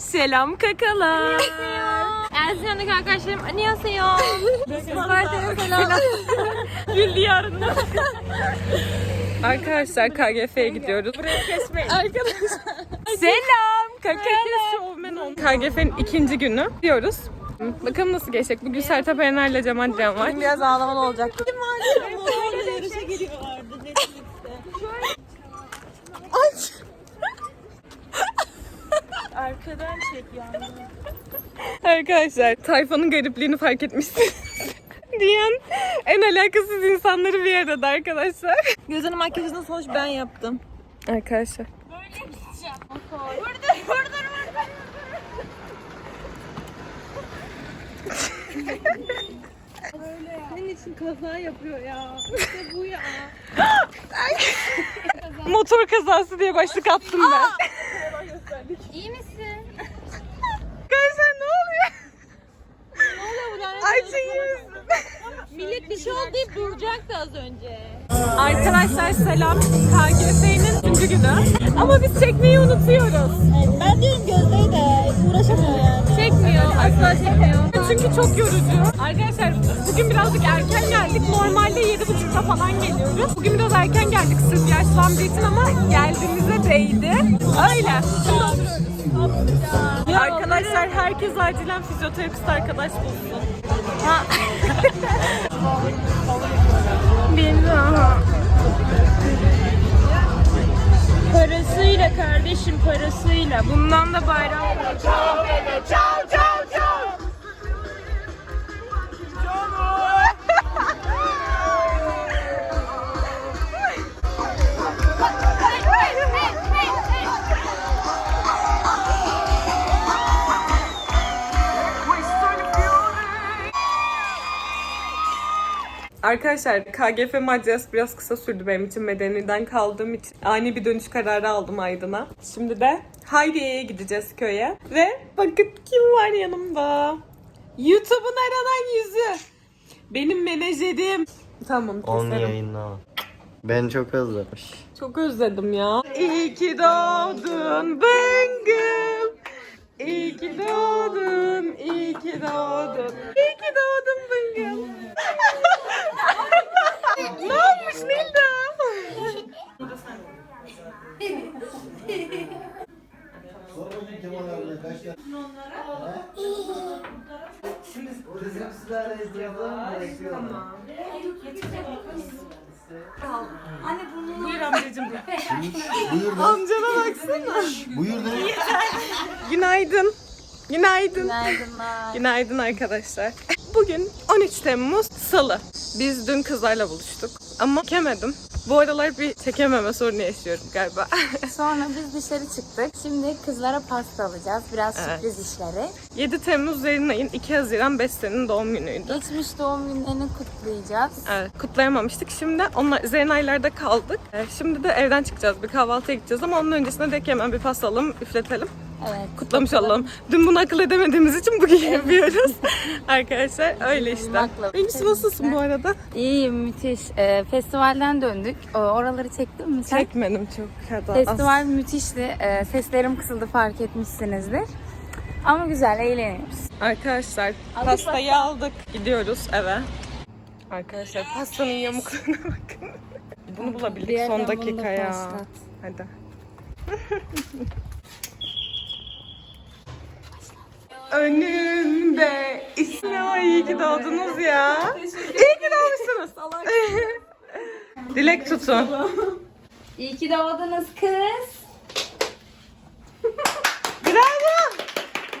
Selam kakalar. Erzincan'daki arkadaşlarım annyeonghaseyo. Isparta'ya selam. Gül diyarında. Arkadaşlar KGF'ye gidiyoruz. Burayı kesmeyin. Arkadaşlar. Selam. KGF. KGF'nin ikinci günü diyoruz. Bakalım nasıl geçecek. Bugün Sertab Erener ile Cemal Can var. Biraz ağlamalı olacak. Arkadan çek yani. Arkadaşlar tayfanın garipliğini fark etmişsiniz. diyen en alakasız insanları bir arada arkadaşlar. Gözünün makyajını sonuç ben yaptım. Arkadaşlar. Senin için kaza yapıyor ya. İşte bu ya. Motor kazası diye başlık attım ben. İyi misin? Arkadaşlar ne oluyor? Ayşe iyi misin? Millet bir şey oldu deyip duracaktı az önce. Arkadaşlar selam. KGF'nin üçüncü günü. Ama biz çekmeyi unutuyoruz. Ben diyorum Gözde'yi de uğraşamıyor yani. Çekmiyor. Asla çekmiyor. Çünkü çok yorucu. Arkadaşlar bugün birazcık erken geldik. Normalde 7.30'da falan geliyoruz. Bugün biraz erken geldik sırf yaşlandığı için ama geldiğimize değdi. Öyle. Şimdi oturuyoruz. Arkadaşlar herkes acilen fizyoterapist arkadaş bulsun. Ha. kardeşim parasıyla. Bundan da bayram. Arkadaşlar KGF macerası biraz kısa sürdü benim için medeniden kaldığım için ani bir dönüş kararı aldım Aydın'a. Şimdi de Hayriye'ye gideceğiz köye ve bakın kim var yanımda. YouTube'un aranan yüzü. Benim menajerim. Tamam Onu keserim. yayınlama. Ben çok özlemiş. Çok özledim ya. İyi ki doğdun Bıngıl. İyi ki doğdun, iyi ki doğdun. İyi ki doğdun Bıngıl. ne olmuş Nilda? Buyur amcacığım. Buyur da. Amcana baksana. Buyur da. Günaydın. Günaydın. Günaydınlar. Günaydın arkadaşlar. Bugün 13 Temmuz Salı. Biz dün kızlarla buluştuk. Ama çekemedim. Bu aralar bir çekememe sorunu yaşıyorum galiba. Sonra biz dışarı çıktık. Şimdi kızlara pasta alacağız. Biraz Evet. sürpriz işleri. 7 Temmuz Zerinay'ın 2 Haziran Beste'nin doğum günüydü. Geçmiş doğum günlerini kutlayacağız. Evet, kutlayamamıştık. Şimdi onlar Zerinay'larda kaldık. Ee, Şimdi de evden çıkacağız. Bir kahvaltıya gideceğiz ama onun öncesinde de hemen bir pasta alalım, üfletelim. Evet. Kutlamış olalım. Dün bunu akıl edemediğimiz için bugün yapıyoruz. Arkadaşlar öyle işte. Benimkisi nasılsın bu arada? İyiyim müthiş. Ee, festivalden döndük. O, oraları çektin mi sen? Çekmedim çok kadar. Festival müthişti. Ee, seslerim kısıldı fark etmişsinizdir. Ama güzel eğleniyoruz. Arkadaşlar pastayı aldık. Gidiyoruz eve. Arkadaşlar pastanın yamukluğuna bakın. Bunu bulabildik son dakika ya. Hadi. Önümde İsmail iyi ki doğdunuz ya. İyi ki doğmuşsunuz. Dilek tutun. İyi ki doğdunuz kız. Bravo.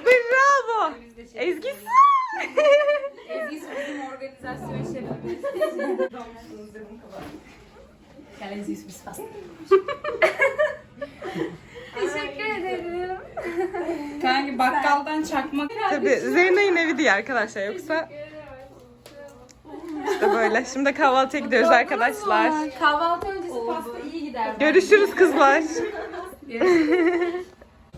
Bravo. Ezgi Ezgi bizim organizasyon şefimiz. Gel Ezgi biz pasta. Teşekkür ederim. Kanki bakkaldan çakmak. Tabii Zeynep'in evi diye arkadaşlar yoksa işte böyle. Şimdi kahvaltıya gidiyoruz arkadaşlar. Kahvaltı öncesi pasta iyi gider. Görüşürüz kızlar.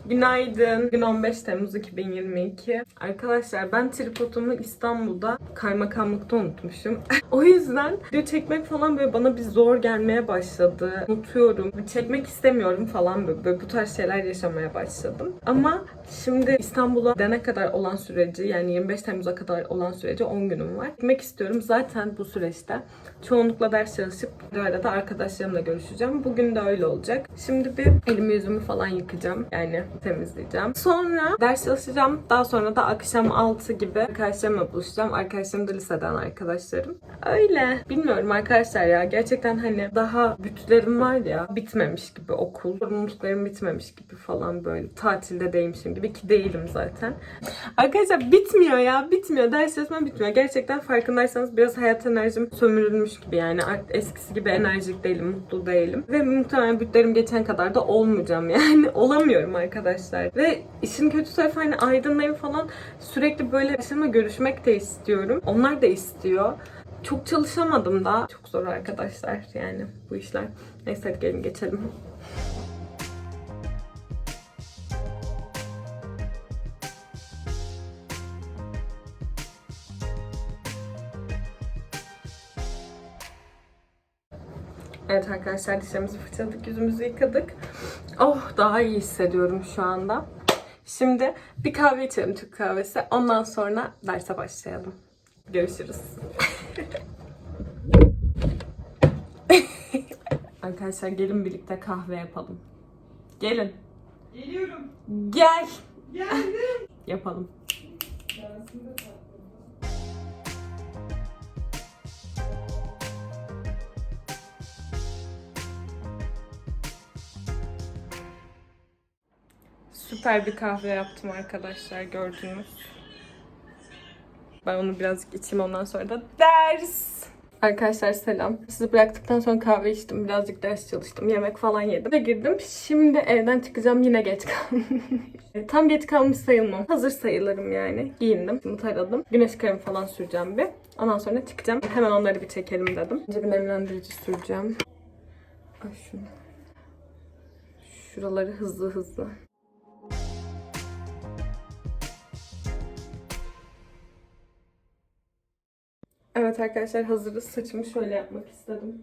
Günaydın. Bugün 15 Temmuz 2022. Arkadaşlar ben tripodumu İstanbul'da kaymakamlıkta unutmuşum. o yüzden video çekmek falan böyle bana bir zor gelmeye başladı. Unutuyorum. Çekmek istemiyorum falan böyle, böyle bu tarz şeyler yaşamaya başladım. Ama şimdi İstanbul'a gidene kadar olan süreci yani 25 Temmuz'a kadar olan süreci 10 günüm var. Gitmek istiyorum. Zaten bu süreçte çoğunlukla ders çalışıp bir arada arkadaşlarımla görüşeceğim. Bugün de öyle olacak. Şimdi bir elimi yüzümü falan yıkayacağım. Yani temizleyeceğim. Sonra ders çalışacağım. Daha sonra da akşam 6 gibi arkadaşlarımla buluşacağım. Arkadaşlarım da liseden arkadaşlarım. Öyle. Bilmiyorum arkadaşlar ya. Gerçekten hani daha bütlerim var ya bitmemiş gibi okul. Sorumluluklarım bitmemiş gibi falan böyle. Tatilde değilmişim gibi ki değilim zaten. Arkadaşlar bitmiyor ya. Bitmiyor. Ders çalışmam bitmiyor. Gerçekten farkındaysanız biraz hayat enerjim sömürülmüş gibi yani. Eskisi gibi enerjik değilim. Mutlu değilim. Ve muhtemelen bütlerim geçen kadar da olmayacağım yani. Olamıyorum arkadaşlar. Ve işin kötü tarafı hani aydınlayım falan sürekli böyle arkadaşlarımla görüşmek de istiyorum. Onlar da istiyor. Çok çalışamadım da. Çok zor arkadaşlar yani bu işler. Neyse hadi gelin geçelim. Evet arkadaşlar dişlerimizi fırçaladık, yüzümüzü yıkadık. Oh daha iyi hissediyorum şu anda. Şimdi bir kahve içelim Türk kahvesi. Ondan sonra derse başlayalım. Görüşürüz. arkadaşlar gelin birlikte kahve yapalım. Gelin. Geliyorum. Gel. Geldim. Yapalım. Süper bir kahve yaptım arkadaşlar gördünüz. Ben onu birazcık içeyim ondan sonra da ders. Arkadaşlar selam. Sizi bıraktıktan sonra kahve içtim. Birazcık ders çalıştım. Yemek falan yedim. Ve girdim. Şimdi evden çıkacağım. Yine geç kaldım. Tam geç kalmış sayılmam. Hazır sayılırım yani. Giyindim. Şimdi taradım. Güneş kremi falan süreceğim bir. Ondan sonra çıkacağım. Hemen onları bir çekelim dedim. Önce bir nemlendirici süreceğim. Ay şunu. Şuraları hızlı hızlı. Evet arkadaşlar hazırız. Saçımı şöyle yapmak istedim.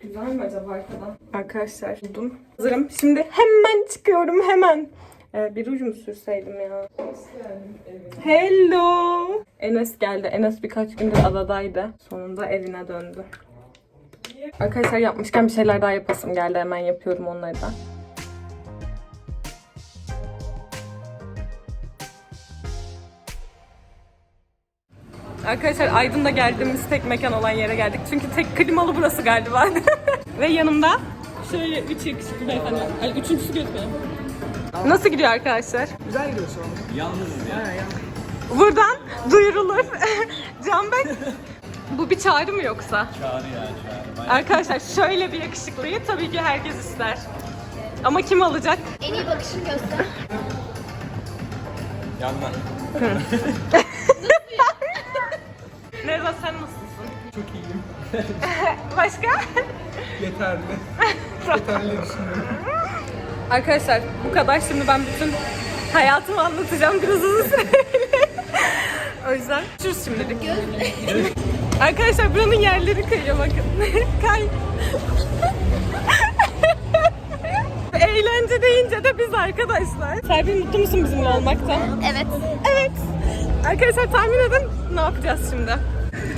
Güzel mi acaba arkadan? Arkadaşlar buldum. Hazırım. Şimdi hemen çıkıyorum hemen. Ee, bir ruj mu sürseydim ya? Hello. Enes geldi. Enes birkaç gündür adadaydı. Sonunda evine döndü. Arkadaşlar yapmışken bir şeyler daha yapasım geldi. Hemen yapıyorum onları da. Arkadaşlar Aydın'da geldiğimiz tek mekan olan yere geldik. Çünkü tek klimalı burası galiba. Ve yanımda şöyle üç yakışıklı beyefendi. Ay üçüncüsü götürüyor. Nasıl gidiyor arkadaşlar? Güzel gidiyor şu an. Yalnızız ya. Buradan duyurulur. Can Bey. Bu bir çağrı mı yoksa? Çağrı ya çağrı. Arkadaşlar şöyle bir yakışıklıyı tabii ki herkes ister. Ama kim alacak? En iyi bakışını göster. Yandan. Nevzat sen nasılsın? Çok iyiyim. Başka? Yeterli. Yeterli düşünüyorum. Arkadaşlar bu kadar. Şimdi ben bütün hayatımı anlatacağım biraz uzun o yüzden görüşürüz şimdilik. Arkadaşlar buranın yerleri kayıyor bakın. Kay. Eğlence deyince de biz arkadaşlar. Serpil mutlu musun bizimle olmaktan? Evet. Evet. Arkadaşlar tahmin edin ne yapacağız şimdi?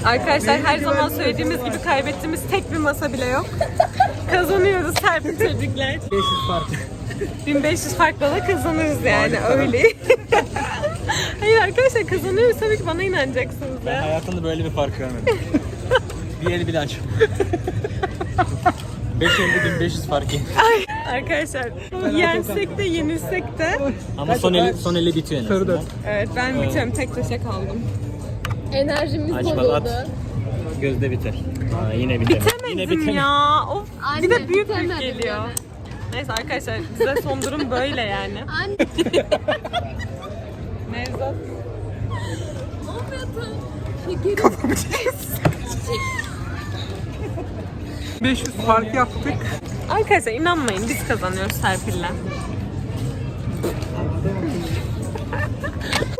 Arkadaşlar her zaman söylediğimiz gibi kaybettiğimiz tek bir masa bile yok. Kazanıyoruz Serpil çocuklar. 500 fark. 1500 farkla da kazanırız yani öyle. Hayır arkadaşlar kazanıyoruz tabii ki bana inanacaksınız ya. Hayatımda böyle bir fark görmedim. bir el bile açmadım. 550 500 fark yedim. Arkadaşlar yensek de yenilsek de Ama son eli, son eli bitiyor en azından. evet ben bitiyorum tek taşa kaldım. Enerjimiz bozuldu. at. Gözde biter. Aa, yine bitemedi. Yine Bitemedim bitemedi. ya. Of. Anne, bir de büyük büyük bitemedim geliyor. yani. Neyse arkadaşlar bize son durum böyle yani. Anne. Nevzat. Şekerim. 500 fark yaptık. Arkadaşlar inanmayın biz kazanıyoruz Serpil'le.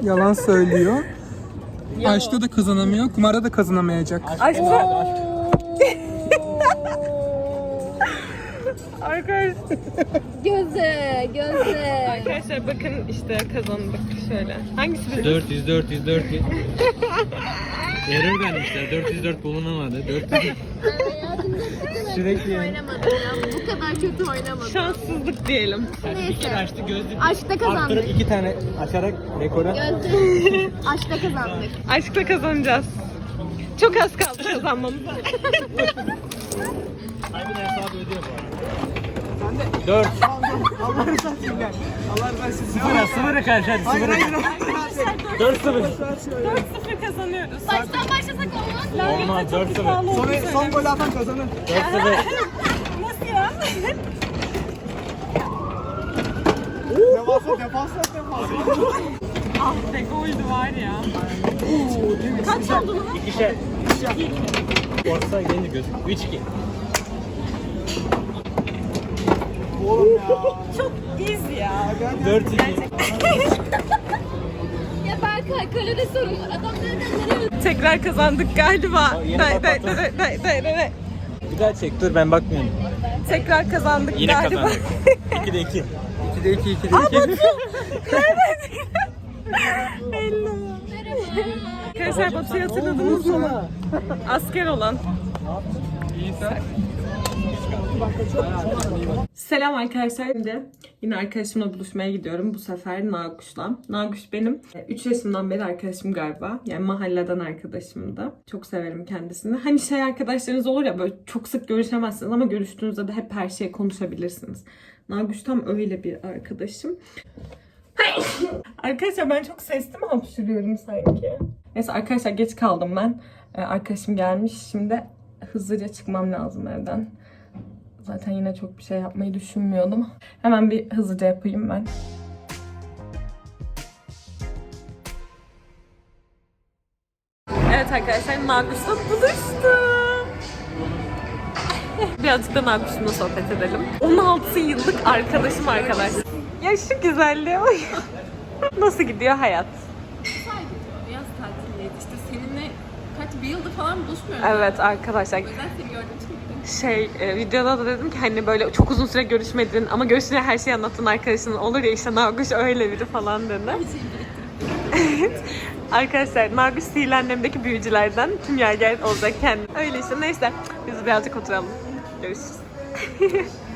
Yalan söylüyor. Aşkta da kazanamıyor, kumarda da kazanamayacak. Aşkta... Arkadaşlar, Gözde, gözde. arkadaşlar bakın işte kazandık şöyle. Hangisi bizim? 400 400 400. Error vermişler. 404 bulunamadı. 400. Sürekli Oynamadım ya. Bu kadar kötü oynamadım. Şanssızlık diyelim. bir kere açtı gözlük. Aşkta kazandık. Arttırıp iki tane açarak rekora. Gözde. Aşkta kazandık. Aşkla kazanacağız. Çok az kaldı kazanmamıza. Aynı hesabı ödüyor bu arada. 4. Allah için gel. Allah rızası için. Sıfıra sıfıra karşı hadi Hayır sıfıra. hayır. 4 0. 4-0 kazanıyoruz. Baştan başlasak olmaz. Olmaz 4 0. Son, son gol atan kazanır. 4 0. Nasıl ya? Defansa defansa defansa. ah be goldü var ya. Kaç oldu lan? İkişer. Orta gelince gözlük. 3 2. Oğlum ya. Çok easy ya. 4 2. Ya Berkay kalede sorun var. Adam nereden nereye Tekrar kazandık galiba. Yine Day, day, kapattı. day, day, day, day, day. Bir daha çek dur ben bakmıyorum. Tekrar kazandık Yine galiba. kazandık. 2 de 2. 2'de 2 2'de 2. Arkadaşlar Batu'yu hatırladınız mı? Asker olan. İyi sen. Selam arkadaşlar. Şimdi yine arkadaşımla buluşmaya gidiyorum. Bu sefer Naguş'la. Naguş benim 3 yaşımdan beri arkadaşım galiba. Yani mahalleden arkadaşım da. Çok severim kendisini. Hani şey arkadaşlarınız olur ya böyle çok sık görüşemezsiniz ama görüştüğünüzde de hep her şeyi konuşabilirsiniz. Naguş tam öyle bir arkadaşım. arkadaşlar ben çok sesli mi hapşırıyorum sanki? Neyse arkadaşlar geç kaldım ben. Ee, arkadaşım gelmiş. Şimdi hızlıca çıkmam lazım evden. Zaten yine çok bir şey yapmayı düşünmüyordum. Hemen bir hızlıca yapayım ben. Evet arkadaşlar Nagus'la buluştum. Birazcık da Nagus'umla sohbet edelim. 16 yıllık arkadaşım arkadaşlar. Ya şu güzelliğe bak. Nasıl gidiyor hayat? Yaz tatildeydi. İşte seninle kaç bir yıldır falan buluşmuyoruz. Evet arkadaşlar seni gördüm çünkü. Şey e, videoda da dedim ki hani böyle çok uzun süre görüşmedin ama görüşünce her şeyi anlattın arkadaşın olur ya işte Naguş öyle biri falan dedi. Arkadaşlar Naguş sihirli annemdeki büyücülerden kimyager olacak kendi. Öyle işte neyse biz birazcık oturalım. Görüşürüz.